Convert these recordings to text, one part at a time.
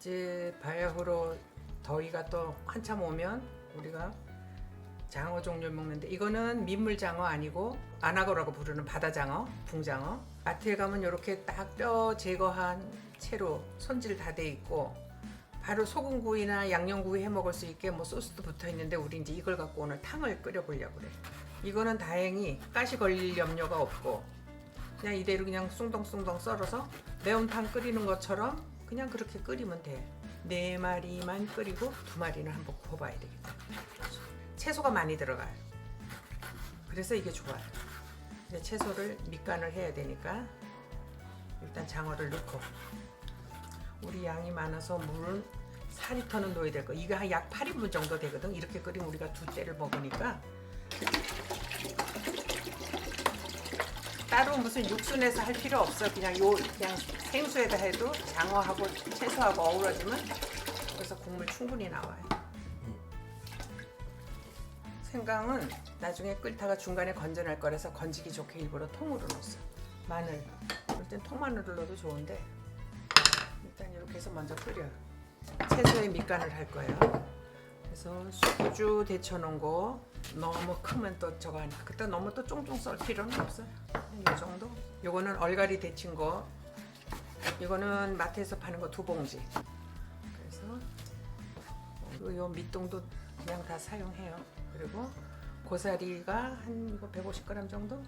이제 바야흐로 더위가 또 한참 오면 우리가 장어 종류를 먹는데 이거는 민물 장어 아니고 아나고라고 부르는 바다 장어, 붕장어. 마트에 가면 이렇게 딱 뼈 제거한 채로 손질 다 돼 있고 바로 소금구이나 양념구이 해 먹을 수 있게 뭐 소스도 붙어 있는데 우리 이제 이걸 갖고 오늘 탕을 끓여 보려고 그래. 이거는 다행히 가시 걸릴 염려가 없고 그냥 이대로 그냥 숭덩숭덩 썰어서 매운탕 끓이는 것처럼 그냥 그렇게 끓이면 돼. 네 마리만 끓이고 두 마리는 한번 구워봐야 되겠다. 채소가 많이 들어가요. 그래서 이게 좋아요. 근데 채소를 밑간을 해야 되니까 일단 장어를 넣고 우리 양이 많아서 물은 4리터는 넣어야 될 거. 이게 한 약 8인분 정도 되거든. 이렇게 끓이면 우리가 두 때를 먹으니까 따로 무슨 육수 내서 할 필요 없어. 그냥 요 그냥 생수에다 해도 장어하고 채소하고 어우러지면 그래서 국물 충분히 나와요. 생강은 나중에 끓다가 중간에 건져낼 거라서 건지기 좋게 일부러 통으로 넣었어. 마늘. 그럴 땐 통마늘을 넣어도 좋은데 일단 이렇게 해서 먼저 끓여. 채소에 밑간을 할 거예요. 그래서 숙주 데쳐 놓은 거 너무 크면 또 저거 하니까 그때 너무 또 쫑쫑 썰 필요는 없어요. 이 정도. 요거는 얼갈이 데친 거. 이거는 마트에서 파는 거 두 봉지. 그래서 요 밑동도 그냥 다 사용해요. 그리고 고사리가 한 이거 150g 정도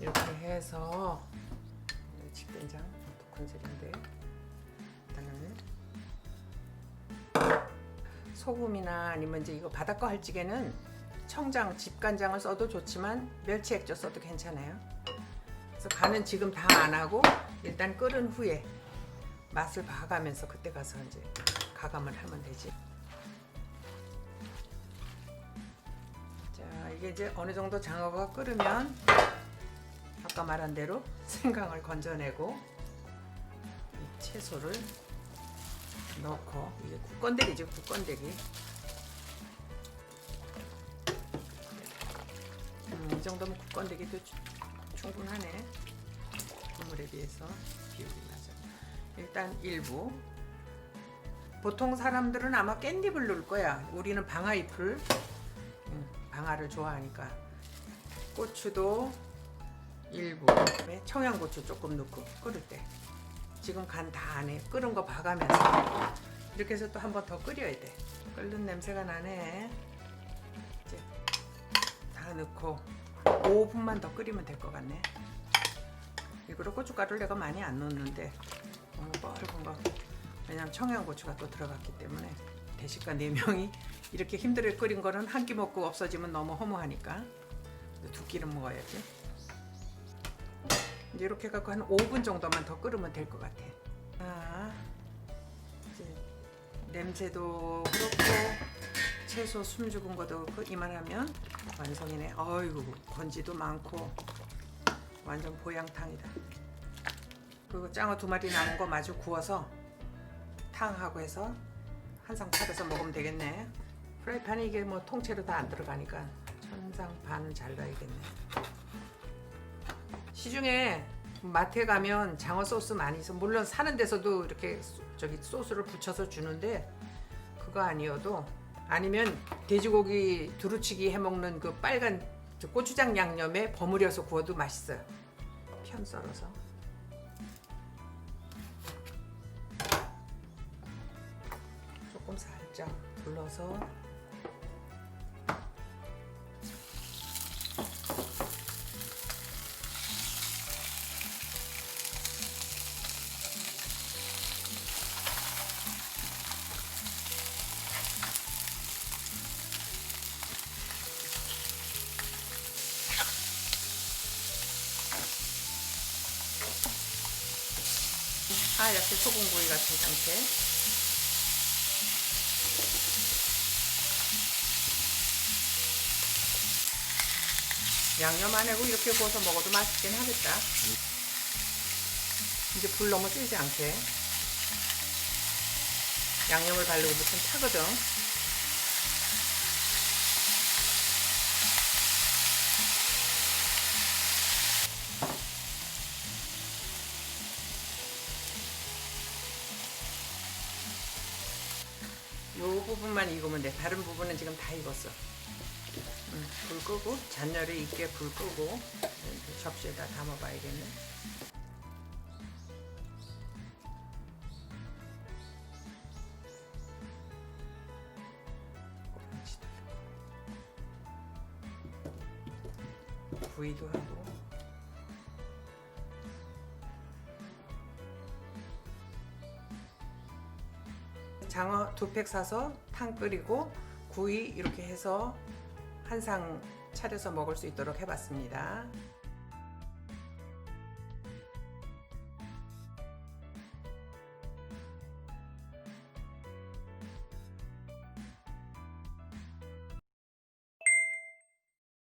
이렇게 해서 집된장 두 큰술인데 소금이나 아니면 이제 이거 바닷가 할찌개는 청장, 집간장을 써도 좋지만 멸치 액젓 써도 괜찮아요. 그래서 간은 지금 다 안 하고 일단 끓은 후에 맛을 봐가면서 그때 가서 이제 가감을 하면 되지. 자, 이게 이제 어느 정도 장어가 끓으면 아까 말한 대로 생강을 건져내고 이 채소를 넣고 이게 국건대기지 국건대기. 음, 이 정도면 국건대기도 추- 충분하네. 국물에 비해서 비율이 맞아. 일단 일부. 보통 사람들은 아마 깻잎을 넣을 거야. 우리는 방아잎을 음, 방아를 좋아하니까 고추도 일부, 그다음에 청양고추 조금 넣고 끓을 때 지금 간 다 안에 끓은 거 봐가면서 이렇게 해서 또 한 번 더 끓여야 돼. 끓는 냄새가 나네. 이제 다 넣고 5분만 더 끓이면 될 것 같네. 일부러 고춧가루를 내가 많이 안 넣는데 오늘 뻘건 거 왜냐면 청양고추가 또 들어갔기 때문에 대식가 4명이 이렇게 힘들게 끓인 거는 한 끼 먹고 없어지면 너무 허무하니까 두 끼는 먹어야지. 이렇게 갖고 한 5분 정도만 더 끓으면 될 것 같아. 아, 이제 냄새도 그렇고 채소 숨 죽은 것도 그렇고 이만하면 완성이네. 어이구 건지도 많고 완전 보양탕이다. 그리고 장어 두 마리 남은 거 마저 구워서 탕하고 해서 한상 차려서 먹으면 되겠네. 프라이팬에 이게 뭐 통째로 다 안 들어가니까 천상 반 잘라야겠네. 시중에 마트에 가면 장어 소스 많이 있어. 물론 사는 데서도 이렇게 소- 저기 소스를 붙여서 주는데 그거 아니어도 아니면 돼지고기 두루치기 해 먹는 그 빨간 저 고추장 양념에 버무려서 구워도 맛있어요. 편 썰어서. 조금 살짝 불러서 하얗게 소금구이 같은 상태. 양념 안 하고 이렇게 구워서 먹어도 맛있긴 하겠다. 이제 불 너무 세지 않게. 양념을 바르고 무슨 타거든. 요 부분만 익으면 돼. 다른 부분은 지금 다 익었어. 음, 불 끄고 잔열이 있게 불 끄고 접시에다 담아봐야겠네. 구이도 하고 장어 두 팩 사서 탕 끓이고 구이 이렇게 해서 한 상 차려서 먹을 수 있도록 해봤습니다.